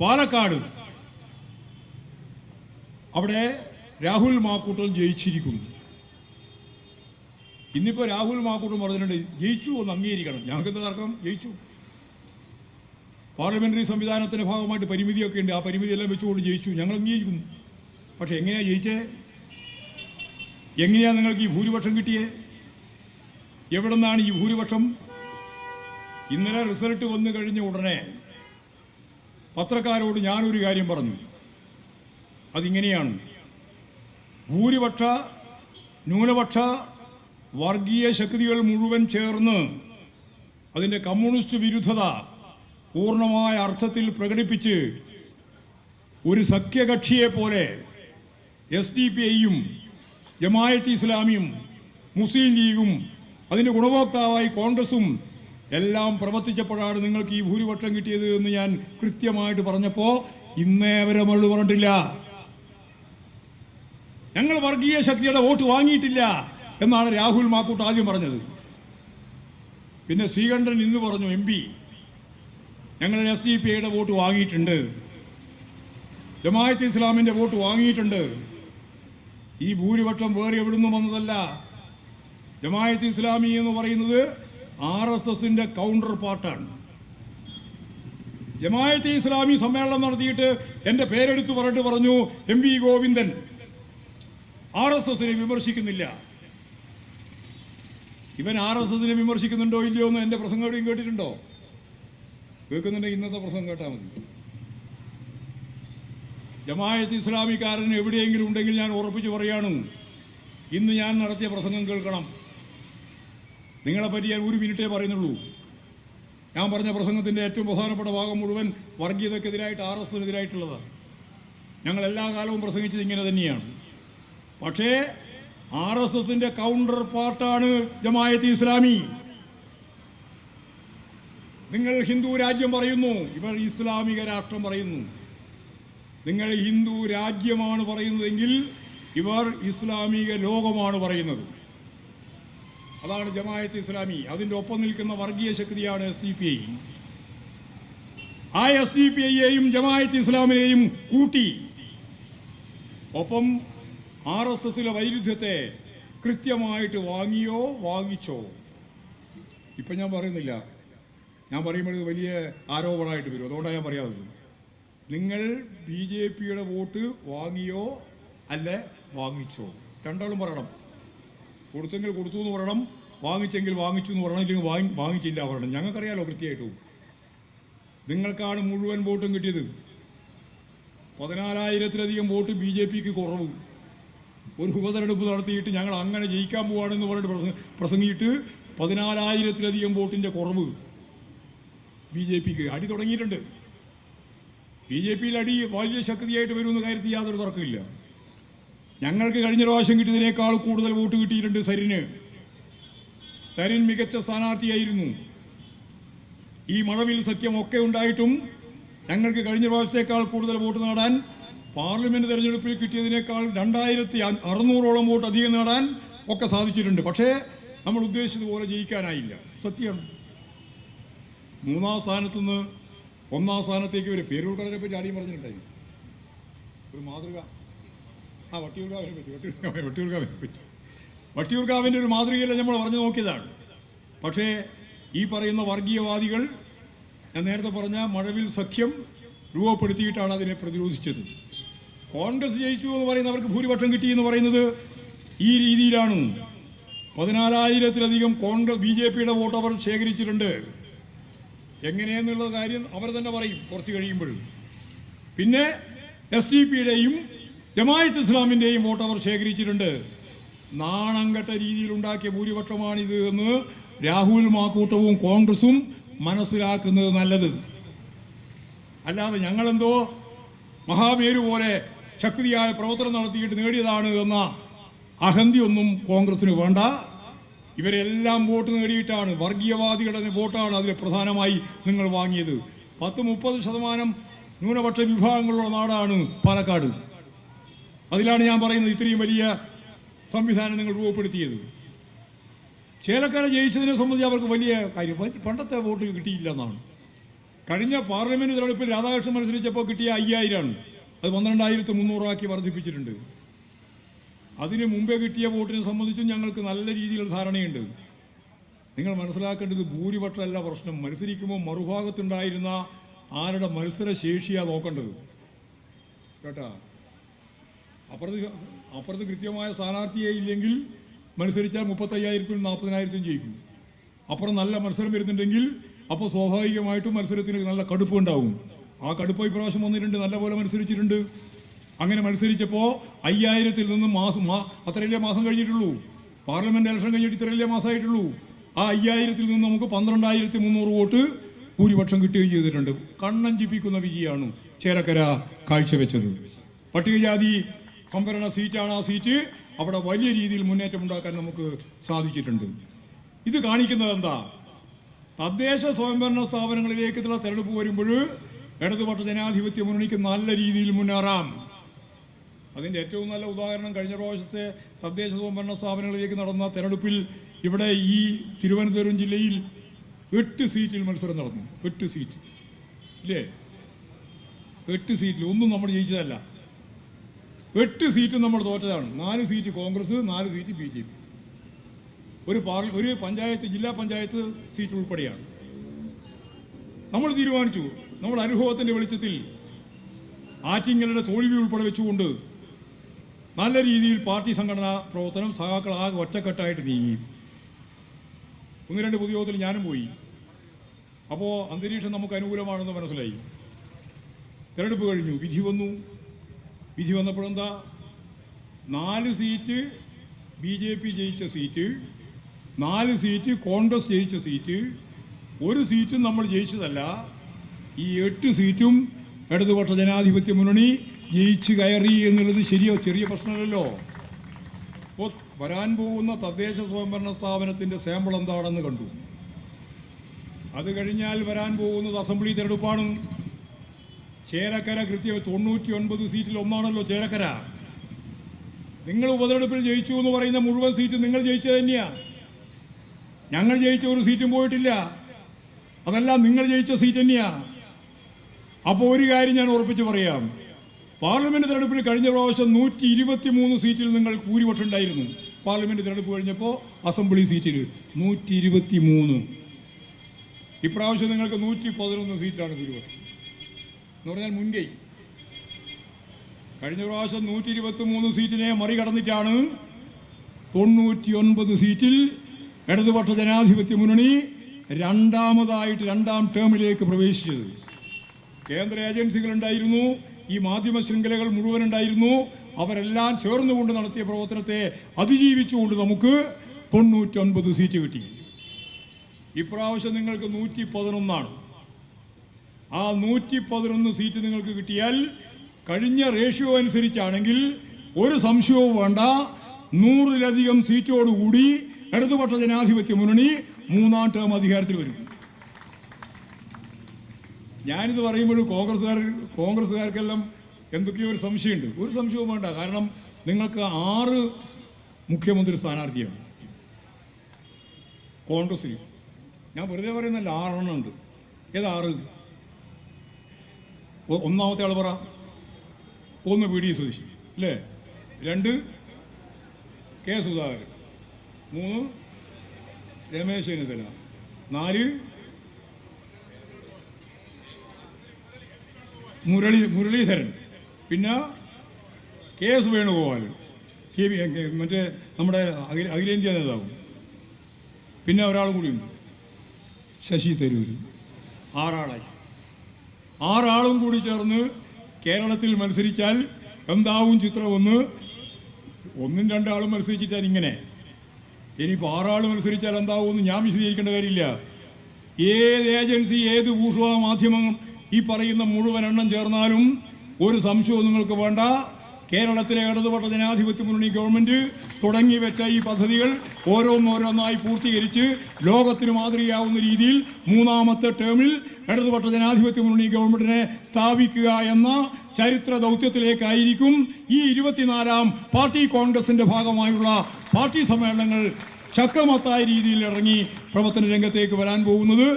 പാലക്കാട്. അവിടെ രാഹുൽ മാക്കൂട്ടൻ ജയിച്ചിരിക്കുന്നു. ഇന്നിപ്പോ രാഹുൽ മാക്കൂട്ടം പറഞ്ഞിട്ടുണ്ട് ജയിച്ചു എന്ന് അംഗീകരിക്കണം. ഞങ്ങൾക്ക് തർക്കം? ജയിച്ചു. പാർലമെന്ററി സംവിധാനത്തിന്റെ ഭാഗമായിട്ട് പരിമിതിയൊക്കെ ഉണ്ട്. ആ പരിമിതി എല്ലാം വെച്ചുകൊണ്ട് ജയിച്ചു. ഞങ്ങൾ അംഗീകരിക്കുന്നു. പക്ഷെ എങ്ങനെയാ ജയിച്ചേ? എങ്ങനെയാ നിങ്ങൾക്ക് ഈ ഭൂരിപക്ഷം കിട്ടിയേ? എവിടെ നിന്നാണ് ഈ ഭൂരിപക്ഷം? ഇന്നലെ റിസൾട്ട് വന്നു കഴിഞ്ഞ ഉടനെ പത്രക്കാരോട് ഞാനൊരു കാര്യം പറഞ്ഞു. അതിങ്ങനെയാണ്. ഭൂരിപക്ഷ ന്യൂനപക്ഷ വർഗീയ ശക്തികൾ മുഴുവൻ ചേർന്ന് അതിന്റെ കമ്മ്യൂണിസ്റ്റ് വിരുദ്ധത പൂർണമായ അർത്ഥത്തിൽ പ്രകടിപ്പിച്ച് ഒരു സഖ്യകക്ഷിയെ പോലെ എസ് ഡി പി ഐയും ജമായത്ത് ഇസ്ലാമിയും മുസ്ലിം ലീഗും അതിന്റെ ഗുണഭോക്താവായി കോൺഗ്രസും എല്ലാം പ്രവർത്തിച്ചപ്പോഴാണ് നിങ്ങൾക്ക് ഈ ഭൂരിപക്ഷം കിട്ടിയത് എന്ന് ഞാൻ കൃത്യമായിട്ട് പറഞ്ഞപ്പോൾ ഇന്നേ അവരെ മറുപടി പറഞ്ഞിട്ടില്ല. ഞങ്ങൾ വർഗീയ ശക്തിയുടെ വോട്ട് വാങ്ങിയിട്ടില്ല എന്നാണ് രാഹുൽ മാക്കൂട്ട് ആദ്യം പറഞ്ഞത്. പിന്നെ ശ്രീകണ്ഠൻ ഇന്ന് പറഞ്ഞു എം പി ഞങ്ങൾ എസ് ഡി പി ഐയുടെ വോട്ട് വാങ്ങിയിട്ടുണ്ട്. ജമായത്ത് ഇസ്ലാമിന്റെ വോട്ട് വാങ്ങിയിട്ടുണ്ട്. ഈ ഭൂരിപക്ഷം വേറെ എവിടുന്നു വന്നതല്ല. ജമായത്ത് ഇസ്ലാമി എന്ന് പറയുന്നത് ആർ എസ് എസിന്റെ കൗണ്ടർ പാർട്ടാണ് ജമായത്ത് ഇസ്ലാമി സമ്മേളനം നടത്തിയിട്ട് എന്റെ പേരെടുത്ത് പറഞ്ഞിട്ട് പറഞ്ഞു M V Govindan. R S എസിനെ വിമർശിക്കുന്നില്ല. ഇവൻ ആർ എസ് എസിനെ വിമർശിക്കുന്നുണ്ടോ ഇല്ലയോ എന്ന് എന്റെ പ്രസംഗം എവിടെയും കേട്ടിട്ടുണ്ടോ? കേൾക്കുന്നുണ്ടെങ്കിൽ ഇന്നത്തെ പ്രസംഗം കേട്ടാൽ മതി. ജമായത്ത് ഇസ്ലാമിക്കാരൻ എവിടെയെങ്കിലും ഉണ്ടെങ്കിൽ ഞാൻ ഉറപ്പിച്ച് പറയാണ് ഇന്ന് ഞാൻ നടത്തിയ പ്രസംഗം കേൾക്കണം. നിങ്ങളെപ്പറ്റി ഞാൻ ഒരു മിനിറ്റേ പറയുന്നുള്ളൂ. ഞാൻ പറഞ്ഞ പ്രസംഗത്തിന്റെ ഏറ്റവും പ്രധാനപ്പെട്ട ഭാഗം മുഴുവൻ വർഗീയതക്കെതിരായിട്ട് ആർ എസ് എതിരായിട്ടുള്ളതാണ് ഞങ്ങൾ എല്ലാ കാലവും പ്രസംഗിച്ചത് ഇങ്ങനെ തന്നെയാണ്. പക്ഷേ ആർ എസ് എസിന്റെ കൗണ്ടർ പാർട്ടാണ് ജമായത്ത് ഇസ്ലാമി. നിങ്ങൾ ഹിന്ദു രാജ്യം പറയുന്നു ഇവർ ഇസ്ലാമിക രാഷ്ട്രം പറയുന്നു. നിങ്ങൾ ഹിന്ദു രാജ്യമാണ് പറയുന്നതെങ്കിൽ ഇവർ ഇസ്ലാമിക ലോകമാണ് പറയുന്നത്. അതാണ് ജമായത്ത് ഇസ്ലാമി. അതിന്റെ ഒപ്പം നിൽക്കുന്ന വർഗീയ ശക്തിയാണ് എസ് ഡി പി ഐ. ആ എസ് ഡി പി ഐയെയും ജമായത്ത് ഇസ്ലാമിനെയും കൂട്ടി ഒപ്പം ആർ എസ് എസിലെ വൈരുദ്ധ്യത്തെ കൃത്യമായിട്ട് വാങ്ങിയോ വാങ്ങിച്ചോ? ഇപ്പം ഞാൻ പറയുന്നില്ല. ഞാൻ പറയുമ്പോഴത് വലിയ ആരോപണമായിട്ട് വരും. അതുകൊണ്ടാണ് ഞാൻ പറയാത്തത് നിങ്ങൾ ബി ജെ പിയുടെ വോട്ട് വാങ്ങിയോ അല്ലെ വാങ്ങിച്ചോ? രണ്ടാളും പറയണം. കൊടുത്തെങ്കിൽ കൊടുത്തു എന്ന് പറയണം വാങ്ങിച്ചെങ്കിൽ വാങ്ങിച്ചു എന്ന് പറയണം ഇല്ലെങ്കിൽ വാങ്ങി വാങ്ങിച്ചില്ല പറയണം. ഞങ്ങൾക്കറിയാലോ കൃത്യമായിട്ടും. നിങ്ങൾക്കാണ് മുഴുവൻ വോട്ടും കിട്ടിയത്. പതിനാലായിരത്തിലധികം വോട്ട് ബി ജെ പിക്ക് കുറവ്. ഒരു ഉപതെരഞ്ഞെടുപ്പ് നടത്തിയിട്ട് ഞങ്ങൾ അങ്ങനെ ജയിക്കാൻ പോവാണെന്ന് പറഞ്ഞിട്ട് പ്രസംഗ- പ്രസംഗിയിട്ട് പതിനാലായിരത്തിലധികം വോട്ടിന്റെ കുറവ് ബി ജെ പിക്ക്. അടി തുടങ്ങിയിട്ടുണ്ട്. ബി ജെ പിയിൽ അടി വലിയ ശക്തിയായിട്ട് വരുമെന്ന കാര്യത്തിൽ യാതൊരു തർക്കമില്ല ഞങ്ങൾക്ക് കഴിഞ്ഞ പ്രാവശ്യം കിട്ടിയതിനേക്കാൾ കൂടുതൽ വോട്ട് കിട്ടിയിട്ടുണ്ട് സരിന്. സരിൻ മികച്ച സ്ഥാനാർത്ഥിയായിരുന്നു. ഈ മഴവിൽ സത്യമൊക്കെ ഉണ്ടായിട്ടും ഞങ്ങൾക്ക് കഴിഞ്ഞ പ്രാവശ്യത്തേക്കാൾ കൂടുതൽ വോട്ട് നേടാൻ പാർലമെന്റ് തെരഞ്ഞെടുപ്പിൽ കിട്ടിയതിനേക്കാൾ രണ്ടായിരത്തി അറുന്നൂറോളം വോട്ട് അധികം നേടാൻ ഒക്കെ സാധിച്ചിട്ടുണ്ട്. പക്ഷേ നമ്മൾ ഉദ്ദേശിച്ചതുപോലെ ജയിക്കാനായില്ല. സത്യം. മൂന്നാം സ്ഥാനത്ത് നിന്ന് ഒന്നാം സ്ഥാനത്തേക്ക് ഒരു പേരൂർക്കടനെ പറ്റി ആരെയും പറഞ്ഞിട്ടുണ്ടായി ഒരു മാതൃക. ആ വട്ടിയൂർക്കാവിനെ പറ്റി വട്ടിയൂർക്കാവിനെ വട്ടിയൂർക്കാവിനെ പറ്റി. വട്ടിയൂർക്കാവിന്റെ ഒരു മാതൃകയില്ല നമ്മൾ പറഞ്ഞു നോക്കിയതാണ്. പക്ഷേ ഈ പറയുന്ന വർഗീയവാദികൾ ഞാൻ നേരത്തെ പറഞ്ഞ മഴവിൽ സഖ്യം രൂപപ്പെടുത്തിയിട്ടാണ് അതിനെ പ്രതിരോധിച്ചത്. കോൺഗ്രസ് ജയിച്ചു എന്ന് പറയുന്നവർക്ക് ഭൂരിപക്ഷം കിട്ടി എന്ന് പറയുന്നത് ഈ രീതിയിലാണ്. പതിനാലായിരത്തിലധികം കോൺഗ്രസ് ബി ജെ പിയുടെ വോട്ട് അവർ ശേഖരിച്ചിട്ടുണ്ട്. എങ്ങനെയെന്നുള്ള കാര്യം അവർ തന്നെ പറയും കുറച്ച് കഴിയുമ്പോൾ. പിന്നെ എസ് ഡി പിയുടെയും ജമായത്ത് ഇസ്ലാമിന്റെയും വോട്ട് അവർ ശേഖരിച്ചിട്ടുണ്ട്. നാണംകെട്ട രീതിയിൽ ഉണ്ടാക്കിയ ഭൂരിപക്ഷമാണിത് എന്ന് രാഹുൽ മാക്കൂട്ടവും കോൺഗ്രസും മനസ്സിലാക്കുന്നത് നല്ലത്. അല്ലാതെ ഞങ്ങളെന്തോ മഹാമേരു പോലെ ശക്തിയായ പ്രവർത്തനം നടത്തിയിട്ട് നേടിയതാണ് എന്ന അഹന്തിയൊന്നും കോൺഗ്രസിന് വേണ്ട. ഇവരെല്ലാം വോട്ട് നേടിയിട്ടാണ് വർഗീയവാദികളുടെ വോട്ടാണ് അതിൽ പ്രധാനമായി നിങ്ങൾ വാങ്ങിയത്. പത്ത് മുപ്പത് ശതമാനം ന്യൂനപക്ഷ വിഭാഗങ്ങളുള്ള നാടാണ് പാലക്കാട്. അതിലാണ് ഞാൻ പറയുന്നത് ഇത്രയും വലിയ സംവിധാനം നിങ്ങൾ രൂപപ്പെടുത്തിയത്. ചേലക്കര ജയിച്ചതിനെ സംബന്ധിച്ച് അവർക്ക് വലിയ കാര്യം. പണ്ടത്തെ വോട്ട് കിട്ടിയില്ല എന്നാണ്. കഴിഞ്ഞ പാർലമെന്റ് തെരഞ്ഞെടുപ്പിൽ രാധാകൃഷ്ണൻ മത്സരിച്ചപ്പോൾ കിട്ടിയ അയ്യായിരമാണ് അത് പന്ത്രണ്ടായിരത്തി മുന്നൂറാക്കി വർദ്ധിപ്പിച്ചിട്ടുണ്ട്. അതിന് മുമ്പേ കിട്ടിയ വോട്ടിനെ സംബന്ധിച്ചും ഞങ്ങൾക്ക് നല്ല രീതിയിലുള്ള ധാരണയുണ്ട്. നിങ്ങൾ മനസ്സിലാക്കേണ്ടത് ഭൂരിപക്ഷമല്ല പ്രശ്നം. മത്സരിക്കുമ്പോൾ മറുഭാഗത്തുണ്ടായിരുന്ന ആരുടെ മത്സര ശേഷിയാ നോക്കേണ്ടത്. കേട്ടാ? അപ്പുറത്ത് അപ്പുറത്ത് കൃത്യമായ സ്ഥാനാർത്ഥിയെ ഇല്ലെങ്കിൽ മത്സരിച്ചാൽ മുപ്പത്തയ്യായിരത്തിനും നാൽപ്പതിനായിരത്തിനും ജയിക്കും. അപ്പുറം നല്ല മത്സരം വരുന്നുണ്ടെങ്കിൽ അപ്പോൾ സ്വാഭാവികമായിട്ടും മത്സരത്തിന് നല്ല കടുപ്പ് ഉണ്ടാവും. ആ കടുപ്പ് ഇപ്രാവശ്യം വന്നിട്ടുണ്ട് നല്ലപോലെ മത്സരിച്ചിട്ടുണ്ട്. അങ്ങനെ മത്സരിച്ചപ്പോൾ അയ്യായിരത്തിൽ നിന്ന് മാസം അത്രയല്ലേ മാസം കഴിഞ്ഞിട്ടുള്ളൂ. പാർലമെന്റ് ഇലക്ഷൻ കഴിഞ്ഞിട്ട് ഇത്രയല്ലേ മാസമായിട്ടുള്ളൂ. ആ അയ്യായിരത്തിൽ നിന്ന് നമുക്ക് പന്ത്രണ്ടായിരത്തി മുന്നൂറ് വോട്ട് ഭൂരിപക്ഷം കിട്ടുകയും ചെയ്തിട്ടുണ്ട്. കണ്ണഞ്ചിപ്പിക്കുന്ന വിജയമാണ് ചേലക്കര കാഴ്ചവെച്ചത്. പട്ടികജാതി സംവരണ സീറ്റാണ് ആ സീറ്റ്. അവിടെ വലിയ രീതിയിൽ മുന്നേറ്റം ഉണ്ടാക്കാൻ നമുക്ക് സാധിച്ചിട്ടുണ്ട്. ഇത് കാണിക്കുന്നത് എന്താ? തദ്ദേശ സ്വയംഭരണ സ്ഥാപനങ്ങളിലേക്കുള്ള തെരഞ്ഞെടുപ്പ് വരുമ്പോൾ ഇടതുപക്ഷ ജനാധിപത്യ മുന്നണിക്ക് നല്ല രീതിയിൽ മുന്നേറാം. അതിന്റെ ഏറ്റവും നല്ല ഉദാഹരണം കഴിഞ്ഞ പ്രാവശ്യത്തെ തദ്ദേശ സ്വയംഭരണ സ്ഥാപനങ്ങളിലേക്ക് നടന്ന തെരഞ്ഞെടുപ്പിൽ ഇവിടെ ഈ തിരുവനന്തപുരം ജില്ലയിൽ എട്ട് സീറ്റിൽ മത്സരം നടന്നു. എട്ട് സീറ്റ്. ഇല്ലേ? എട്ട് സീറ്റിൽ. ഒന്നും നമ്മൾ ജയിച്ചതല്ല. എട്ട് സീറ്റ് നമ്മൾ തോറ്റതാണ്. നാല് സീറ്റ് കോൺഗ്രസ് നാല് സീറ്റ് ബി ജെ പി. ഒരു പാർല ഒരു പഞ്ചായത്ത് ജില്ലാ പഞ്ചായത്ത് സീറ്റ് ഉൾപ്പെടെയാണ്. നമ്മൾ തീരുമാനിച്ചു. നമ്മൾ അനുഭവത്തിന്റെ വെളിച്ചത്തിൽ ആറ്റിങ്ങലുടെ തോൽവി ഉൾപ്പെടെ വെച്ചുകൊണ്ട് നല്ല രീതിയിൽ പാർട്ടി സംഘടനാ പ്രവർത്തനം സഹാക്കൾ ആകെ ഒറ്റക്കെട്ടായിട്ട് നീങ്ങി. ഒന്ന് രണ്ട് പൊതുയോഗത്തിൽ ഞാനും പോയി. അപ്പോൾ അന്തരീക്ഷം നമുക്ക് അനുകൂലമാണെന്ന് മനസ്സിലായി. തെരഞ്ഞെടുപ്പ് കഴിഞ്ഞു. വിധി വന്നു. വിധി വന്നപ്പോഴെന്താ നാല് സീറ്റ് ബി ജെ പി ജയിച്ച സീറ്റ് നാല് സീറ്റ് കോൺഗ്രസ് ജയിച്ച സീറ്റ്. ഒരു സീറ്റും നമ്മൾ ജയിച്ചതല്ല. ഈ എട്ട് സീറ്റും ഇടതുപക്ഷ ജനാധിപത്യ മുന്നണി ജയിച്ചു കയറി എന്നുള്ളത് ശരിയോ ചെറിയ പ്രശ്നമല്ലല്ലോ? അപ്പോൾ വരാൻ പോകുന്ന തദ്ദേശ സ്വയംഭരണ സ്ഥാപനത്തിന്റെ സാമ്പിൾ എന്താണെന്ന് കണ്ടു. അത് കഴിഞ്ഞാൽ വരാൻ പോകുന്നത് അസംബ്ലി തെരഞ്ഞെടുപ്പാണ്. ചേരക്കര കൃത്യം തൊണ്ണൂറ്റി ഒൻപത് സീറ്റിൽ ഒന്നാണല്ലോ ചേരക്കര. നിങ്ങൾ ഉപതെരഞ്ഞെടുപ്പിൽ ജയിച്ചു എന്ന് പറയുന്ന മുഴുവൻ സീറ്റും നിങ്ങൾ ജയിച്ചത് തന്നെയാ. ഞങ്ങൾ ജയിച്ച ഒരു സീറ്റും പോയിട്ടില്ല. അതെല്ലാം നിങ്ങൾ ജയിച്ച സീറ്റ് തന്നെയാ. അപ്പോൾ ഒരു കാര്യം ഞാൻ ഉറപ്പിച്ച് പറയാം. പാർലമെന്റ് തെരഞ്ഞെടുപ്പിൽ കഴിഞ്ഞ പ്രാവശ്യം നൂറ്റി ഇരുപത്തി മൂന്ന് സീറ്റിൽ നിങ്ങൾ ഭൂരിപക്ഷം ഉണ്ടായിരുന്നു. പാർലമെന്റ് തെരഞ്ഞെടുപ്പ് കഴിഞ്ഞപ്പോൾ അസംബ്ലി സീറ്റിൽ നൂറ്റി ഇരുപത്തി മൂന്ന് ഇപ്രാവശ്യം നിങ്ങൾക്ക് നൂറ്റി പതിനൊന്ന് സീറ്റാണ് ഭൂരിപക്ഷം. എന്ന് പറഞ്ഞാൽ മുൻകൈ. കഴിഞ്ഞ പ്രാവശ്യം നൂറ്റി ഇരുപത്തി മൂന്ന് സീറ്റിനെ മറികടന്നിട്ടാണ് തൊണ്ണൂറ്റി ഒൻപത് സീറ്റിൽ ഇടതുപക്ഷ ജനാധിപത്യ മുന്നണി രണ്ടാമതായിട്ട് രണ്ടാം ടേമിലേക്ക് പ്രവേശിച്ചത്. കേന്ദ്ര ഏജൻസികൾ ഉണ്ടായിരുന്നു ഈ മാധ്യമ ശൃംഖലകൾ മുഴുവൻ ഉണ്ടായിരുന്നു. അവരെല്ലാം ചേർന്നുകൊണ്ട് നടത്തിയ പ്രവർത്തനത്തെ അതിജീവിച്ചുകൊണ്ട് നമുക്ക് തൊണ്ണൂറ്റൊൻപത് സീറ്റ് കിട്ടി. ഇപ്രാവശ്യം നിങ്ങൾക്ക് നൂറ്റി പതിനൊന്നാണ് ആ നൂറ്റി പതിനൊന്ന് സീറ്റ് നിങ്ങൾക്ക് കിട്ടിയാൽ കഴിഞ്ഞ റേഷ്യോ അനുസരിച്ചാണെങ്കിൽ ഒരു സംശയവും വേണ്ട. നൂറിലധികം സീറ്റോടുകൂടി ഇടതുപക്ഷ ജനാധിപത്യ മുന്നണി മൂന്നാം ടേം അധികാരത്തിൽ വരും. ഞാനിത് പറയുമ്പോൾ കോൺഗ്രസ്സുകാർ കോൺഗ്രസ്സുകാർക്കെല്ലാം എന്തൊക്കെയോ ഒരു സംശയമുണ്ട്. ഒരു സംശയവും വേണ്ട. കാരണം നിങ്ങൾക്ക് ആറ് മുഖ്യമന്ത്രി സ്ഥാനാർത്ഥിയാണ്. കോൺഗ്രസ്സിൽ ഞാൻ വെറുതെ പറയുന്നല്ല ആറെണ്ണം ഉണ്ട്. ഏതാറ് ഒന്നാമത്തെ ആൾ പറ. ഒന്ന് പി ഡി സതീശൻ അല്ലേ? രണ്ട് കെ സുധാകരൻ. മൂന്ന് രമേശ് ചെന്നിത്തല. നാല് മുരളി മുരളീധരൻ. പിന്നെ K S Venugopal. K V മറ്റേ നമ്മുടെ അഖില അഖിലേന്ത്യാ നേതാവ്. പിന്നെ ഒരാൾ കൂടിയുണ്ട് ശശി തരൂര്. ആറാളായി. ആറാളും കൂടി ചേർന്ന് കേരളത്തിൽ മത്സരിച്ചാൽ എന്താവും ചിത്രമൊന്ന് ഒന്നും? രണ്ടാളും മത്സരിച്ചിട്ടാൽ ഇങ്ങനെ. ഇനിയിപ്പോൾ ആറാൾ മത്സരിച്ചാൽ എന്താവുമെന്ന് ഞാൻ വിശദീകരിക്കേണ്ട കാര്യമില്ല. ഏത് ഏജൻസി ഏത് ഭൂഷ മാധ്യമം ഈ പറയുന്ന മുഴുവൻ എണ്ണം ചേർന്നാലും ഒരു സംശയവും നിങ്ങൾക്ക് വേണ്ട. കേരളത്തിലെ ഇടതുപക്ഷ ജനാധിപത്യ മുന്നണി ഗവൺമെന്റ് തുടങ്ങി വെച്ച ഈ പദ്ധതികൾ ഓരോന്നോരോന്നായി പൂർത്തീകരിച്ച് ലോകത്തിന് മാതൃകയാവുന്ന രീതിയിൽ മൂന്നാമത്തെ ടേമിൽ ഇടതുപക്ഷ ജനാധിപത്യ മുന്നണി ഗവൺമെന്റിനെ സ്ഥാപിക്കുക എന്ന ചരിത്ര ദൗത്യത്തിലേക്കായിരിക്കും ഈ ഇരുപത്തിനാലാം പാർട്ടി കോൺഗ്രസിന്റെ ഭാഗമായുള്ള പാർട്ടി സമ്മേളനങ്ങൾ ശക്തമത്തായ രീതിയിൽ ഇറങ്ങി പ്രവർത്തന രംഗത്തേക്ക് വരാൻ പോകുന്നത്.